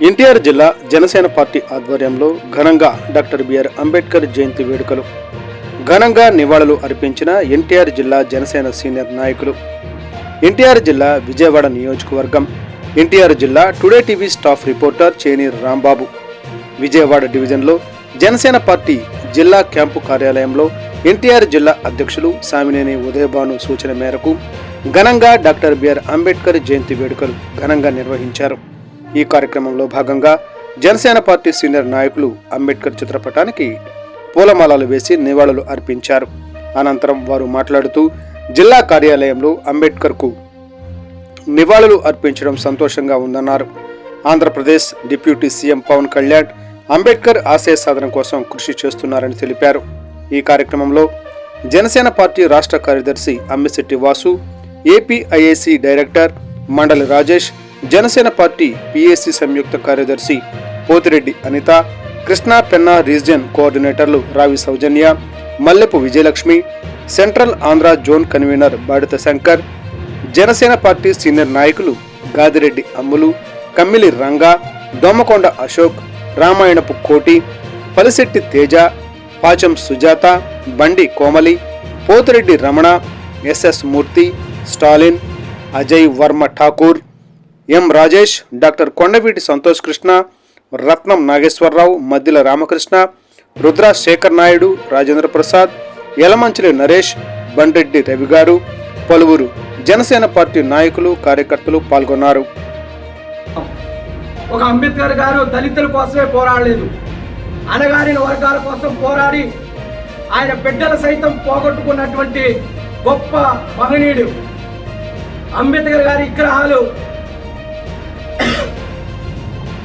ఎన్టీఆర్ జిల్లా జనసేన పార్టీ ఆధ్వర్యంలో ఘనంగా డాక్టర్ బిఆర్ అంబేద్కర్ జయంతి వేడుకలు. ఘనంగా నివాళులు అర్పించిన ఎన్టీఆర్ జిల్లా జనసేన సీనియర్ నాయకులు. ఎన్టీఆర్ జిల్లా విజయవాడ నియోజకవర్గం. ఎన్టీఆర్ జిల్లా టుడే టీవీ స్టాఫ్ రిపోర్టర్ చేనీర్ రాంబాబు. విజయవాడ డివిజన్లో జనసేన పార్టీ జిల్లా క్యాంపు కార్యాలయంలో ఎన్టీఆర్ జిల్లా అధ్యక్షులు సామినేని ఉదయభాను సూచన మేరకు ఘనంగా డాక్టర్ బిఆర్ అంబేద్కర్ జయంతి వేడుకలు ఘనంగా నిర్వహించారు. ఈ కార్యక్రమంలో భాగంగా జనసేన పార్టీ సీనియర్ నాయకులు అంబేద్కర్ చిత్రపటానికి పూలమాలలు వేసి నివాళులు అర్పించారు. అనంతరం వారు మాట్లాడుతూ జిల్లా కార్యాలయంలో అంబేద్కర్కు నివాళులు అర్పించడం సంతోషంగా ఉందన్నారు. ఆంధ్రప్రదేశ్ డిప్యూటీ సీఎం పవన్ కళ్యాణ్ అంబేద్కర్ ఆశయ సాధన కోసం కృషి చేస్తున్నారని తెలిపారు. ఈ కార్యక్రమంలో జనసేన పార్టీ రాష్ట్ర కార్యదర్శి Ammisetti Vasu APIAC director Mandali Rajesh Janasena party PSC సంయుక్త కార్యదర్శి Pothireddy Anitha Krishna Penna region కోఆర్డినేటర్లు Ravi Soujanya Mallepu Vijayalakshmi central Andhra zone convener Badita Shankar Janasena party senior నాయకులు గాదిరెడ్డి అమ్ములు కమ్మిలి రంగా దోమకొండ అశోక్ రామాయణపు కోటి Palisetti Teja Pacham Sujatha Bandi Komali Pothireddy Ramana SS Murthy Stalin Ajay Varma Thakur M Rajesh doctor Kondaveeti Santosh Krishna Ratnam Nageswara Rao Maddila Ramakrishna Rudra Sekhar Naidu Rajendra Prasad Yalamanchili Naresh Bandreddy Ravi garu పలువురు Janasena party నాయకులు కార్యకర్తలు పాల్గొన్నారు. ఒక అంబేద్కర్ గారు దళితుల కోసమే పోరాడలేదు. అణగారిన వర్గాల కోసం పోరాడి ఆయన బిడ్డలు సైతం పోగొట్టుకున్నటువంటి గొప్ప మహనీయుడు. అంబేద్కర్ గారి విగ్రహాలు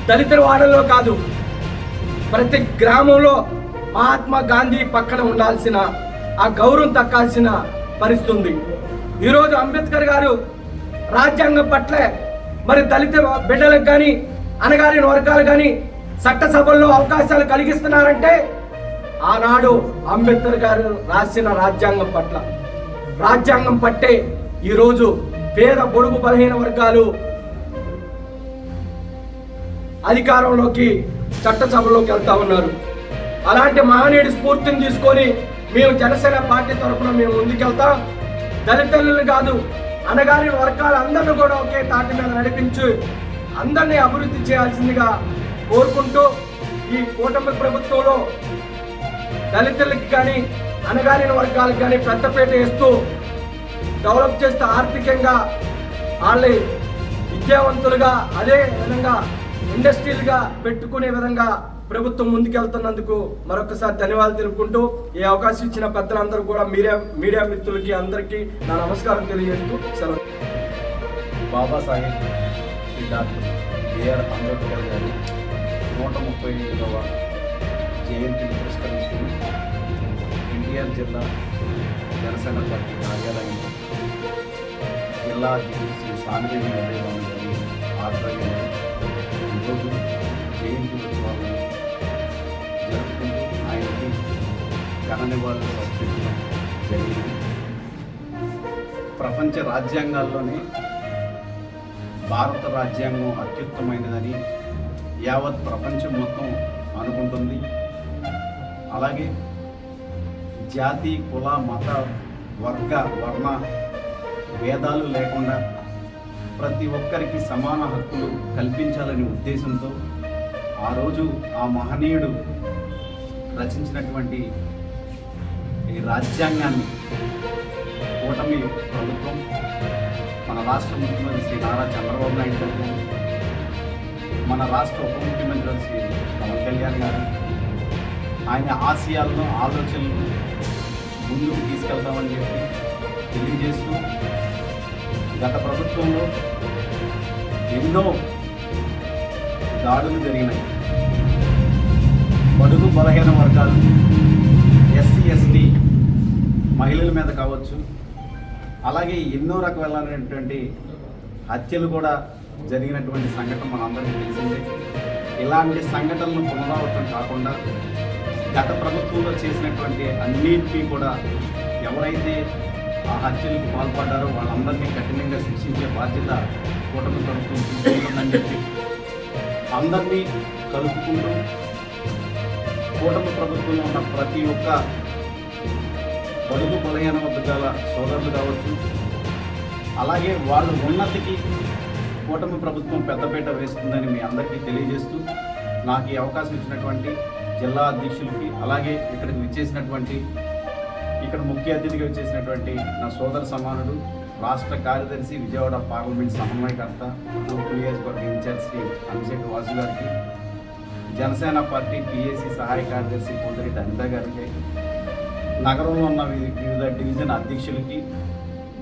దళితుల వాడలో కాదు ప్రతి గ్రామంలో మహాత్మా గాంధీ పక్కన ఉండాల్సిన ఆ గౌరవం దక్కాల్సిన పరిస్థితి ఉంది. ఈరోజు అంబేద్కర్ గారు రాజ్యాంగం పట్ల మరి దళిత బిడ్డలకు కానీ అనగారిన వర్గాలు కానీ చట్టసభల్లో అవకాశాలు కలిగిస్తున్నారంటే ఆనాడు అంబేద్కర్ గారు రాసిన రాజ్యాంగం పట్ల. రాజ్యాంగం పట్టే ఈరోజు పేద పొడుగు బలహీన వర్గాలు అధికారంలోకి చట్టసభలోకి వెళ్తా ఉన్నారు. అలాంటి మహనీయుడి స్ఫూర్తిని తీసుకొని మేము జనసేన పార్టీ తరఫున మేము ముందుకెళ్తాం. దళితులను కాదు అనగాని వర్గాలందరినీ కూడా ఒకే తాటి మీద నడిపించి అందరినీ అభివృద్ధి చేయాల్సిందిగా కోరుకుంటూ ఈ కూటమి ప్రభుత్వంలో దళితులకి కానీ అనగాని వర్గాలకు కానీ పెద్దపేట వేస్తూ డెవలప్ చేస్తే ఆర్థికంగా వాళ్ళని విద్యావంతులుగా అదే విధంగా ఇండస్ట్రీలుగా పెట్టుకునే విధంగా ప్రభుత్వం ముందుకెళ్తున్నందుకు మరొకసారి ధన్యవాదాలు తెలుపుకుంటూ ఈ అవకాశం ఇచ్చిన పెద్దలందరూ కూడా మీడియా మీడియా మిత్రులకి అందరికీ నా నమస్కారం తెలియజేస్తూ సెలవు. బాబాసాహెబ్ సిద్ధార్థ్ ఏఆర్ బిఆర్ అంబేద్కర్ గారి నూట ముప్పై ఐదవ జయంతిని పురస్కరించుకుని ఎన్టీఆర్ జిల్లా జనసేన పార్టీ కార్యాలయంలో జిల్లా శ్రీ వాళ్ళు జరిగింది ప్రపంచ రాజ్యాంగాల్లోనే భారత రాజ్యాంగం అత్యుత్తమైనదని యావత్ ప్రపంచం మొత్తం అనుకుంటుంది. అలాగే జాతి కుల మత వర్గ వర్ణ భేదాలు లేకుండా ప్రతి ఒక్కరికి సమాన హక్కులు కల్పించాలనే ఉద్దేశంతో ఆ రోజు ఆ మహనీయుడు రచించినటువంటి ఈ రాజ్యాంగాన్ని కూటమి ప్రభుత్వం మన రాష్ట్ర ముఖ్యమంత్రి శ్రీ నారా చంద్రబాబు నాయుడు గారు మన రాష్ట్ర ఉప ముఖ్యమంత్రి శ్రీ పవన్ కళ్యాణ్ గారు ఆయన ఆశయాలను ఆలోచనలను ముందుకు తీసుకెళ్తామని చెప్పి తెలియజేస్తూ గత ప్రభుత్వంలో ఎన్నో దాడులు జరిగినాయి. బడుగు బలహీన వర్గాలు ఎస్సీ ఎస్టీ మహిళల మీద కావచ్చు అలాగే ఎన్నో రకాలైనటువంటి హత్యలు కూడా జరిగినటువంటి సంఘటన మనందరికీ తెలిసిందే. ఇలాంటి సంఘటనలు పునరావృతం కాకుండా గత ప్రభుత్వంలో చేసినటువంటి అన్నింటినీ కూడా ఎవరైతే ఆ హత్యలకు పాల్పడ్డారో వాళ్ళందరినీ కఠినంగా శిక్షించే బాధ్యత కూటమి ప్రభుత్వం తీసుకుంటుందని చెప్పి అందరినీ కలుపుకుంటూ కూటమి ప్రభుత్వంలో ఉన్న ప్రతి ఒక్క బడుగు బలహీన వర్గాల సోదరులు కావచ్చు అలాగే వాళ్ళు ఉన్నతికి కూటమి ప్రభుత్వం పెద్దపీట వేస్తుందని మీ అందరికీ తెలియజేస్తూ నాకు ఈ అవకాశం ఇచ్చినటువంటి జిల్లా అధ్యక్షులకి అలాగే ఇక్కడికి విచ్చేసినటువంటి ఇక్కడ ముఖ్య అతిథిగా వచ్చేసినటువంటి నా సోదర సమానుడు రాష్ట్ర కార్యదర్శి విజయవాడ పార్లమెంట్ సమన్వయకర్త తూర్పు నియోజకవర్గ ఇన్ఛార్జ్ శ్రీ అభిషేక్ వాసు గారికి జనసేన పార్టీ పిఏసి సహాయ కార్యదర్శి కోదిరెడ్డి అనిత గారికి నగరంలో ఉన్న వివిధ డివిజన్ అధ్యక్షులకి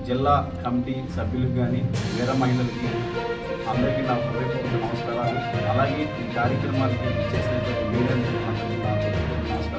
జిల్లా కమిటీ సభ్యులకు కానీ వీర మహిళలకి అందరికీ నా హృదయపూర్వక నమస్కారాలు. అలాగే ఈ కార్యక్రమానికి చేసినటువంటి మీడియా నమస్కారం